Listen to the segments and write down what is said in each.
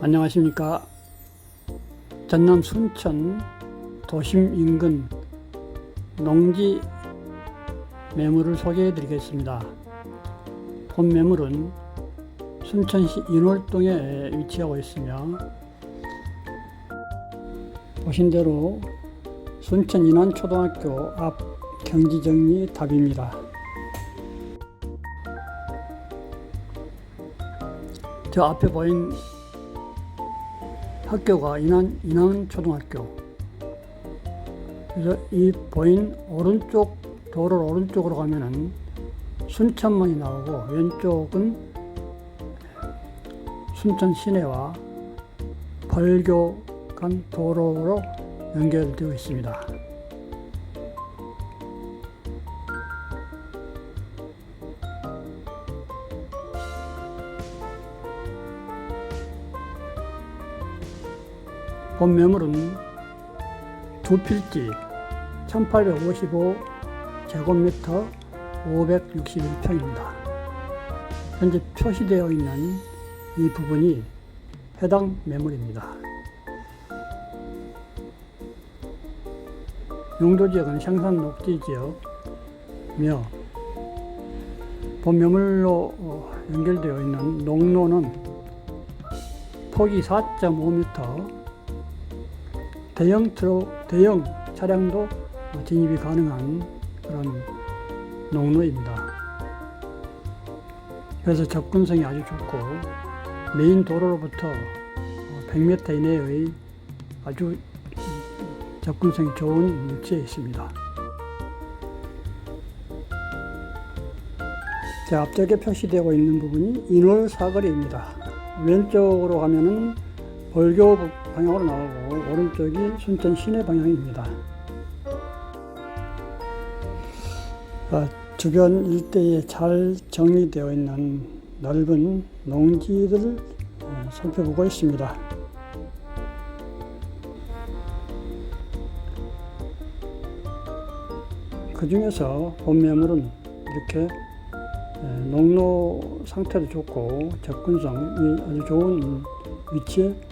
안녕하십니까. 전남 순천 도심 인근 농지 매물을 소개해 드리겠습니다. 본 매물은 순천시 인월동에 위치하고 있으며 보신 대로 순천 인환초등학교 앞 경지정리 답입니다. 저 앞에 보인 학교가 인한 인한 초등학교. 그래서 이 보인 오른쪽 도로 오른쪽으로 가면은 순천만이 나오고 왼쪽은 순천 시내와 벌교 간 도로로 연결되어 있습니다. 본 매물은 두 필지 1855 제곱미터 561평입니다. 현재 표시되어 있는 이 부분이 해당 매물입니다. 용도 지역은 생산 녹지 지역이며 본 매물로 어, 연결되어 있는 농로는 폭이 4.5m 대형 트로, 대형 차량도 진입이 가능한 그런 농로입니다. 그래서 접근성이 아주 좋고 메인 도로로부터 100m 이내의 아주 접근성이 좋은 위치에 있습니다. 자, 앞쪽에 표시되고 있는 부분이 인월 사거리입니다. 왼쪽으로 가면은 벌교 방향으로 나오고 오른쪽이 순천 시내 방향입니다. 아, 주변 일대에 잘 정리되어 있는 넓은 농지들을 어, 살펴보고 있습니다. 그 중에서 본 매물은 이렇게 에, 농로 상태도 좋고 접근성이 아주 좋은 위치에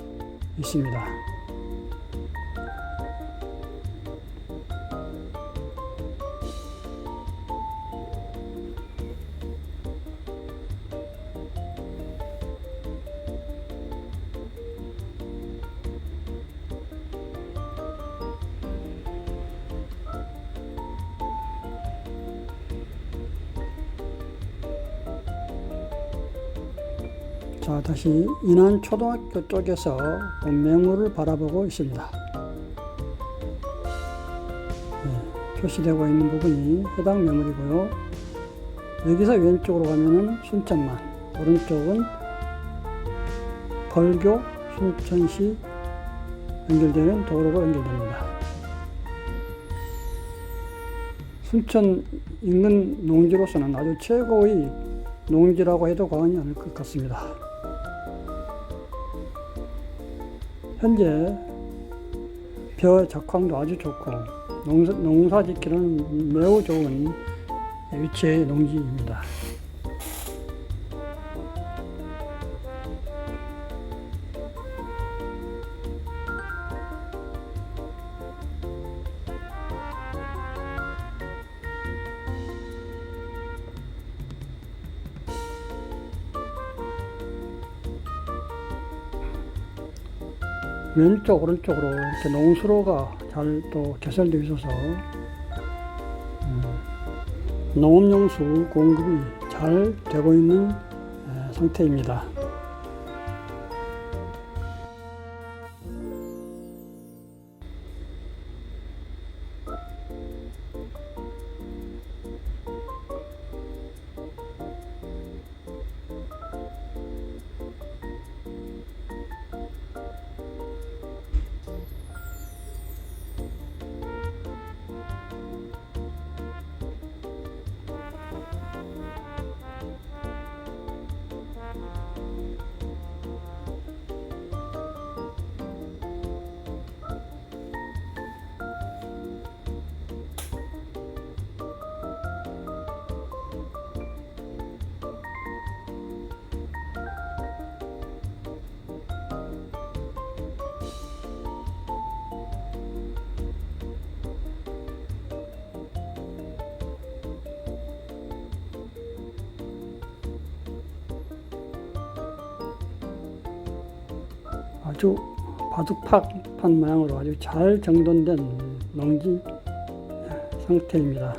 있습니다. 자, 다시 인한 초등학교 쪽에서 매물을 바라보고 있습니다. 네, 표시되고 있는 부분이 해당 매물이고요. 여기서 왼쪽으로 가면은 순천만, 오른쪽은 벌교 순천시 연결되는 도로로 연결됩니다. 순천 인근 농지로서는 아주 최고의 농지라고 해도 과언이 아닐 것 같습니다. 현재 벼 작황도 아주 좋고 농사, 농사 짓기는 매우 좋은 위치의 농지입니다. 왼쪽 오른쪽으로 이렇게 농수로가 잘 또 개설되어 있어서 음, 농업용수 공급이 잘 되고 있는 에, 상태입니다. 아주 바둑판 모양으로 아주 잘 정돈된 농지 상태입니다.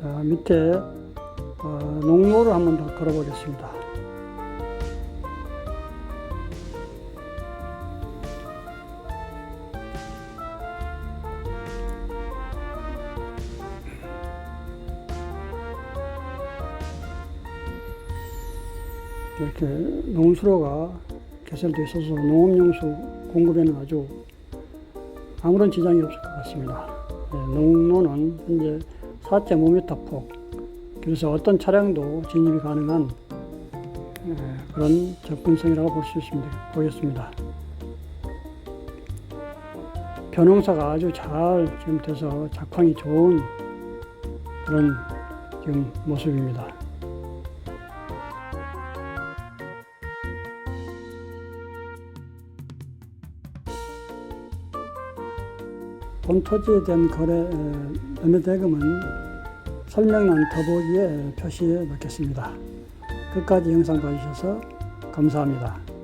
자, 밑에 어, 농로를 한번 더 걸어보겠습니다. 이렇게 농수로가 개설되어 있어서 농업용수 공급에는 아주 아무런 지장이 없을 것 같습니다. 네, 농로는 현재 4.5m 폭, 그래서 어떤 차량도 진입이 가능한 예, 그런 접근성이라고 볼 수 있습니다. 보겠습니다. 변홍사가 아주 잘 지금 돼서 작황이 좋은 그런 지금 모습입니다. 본 토지에 대한 거래 에, 매매 대금은 설명란 더보기에 표시해 놓겠습니다. 끝까지 영상 봐주셔서 감사합니다.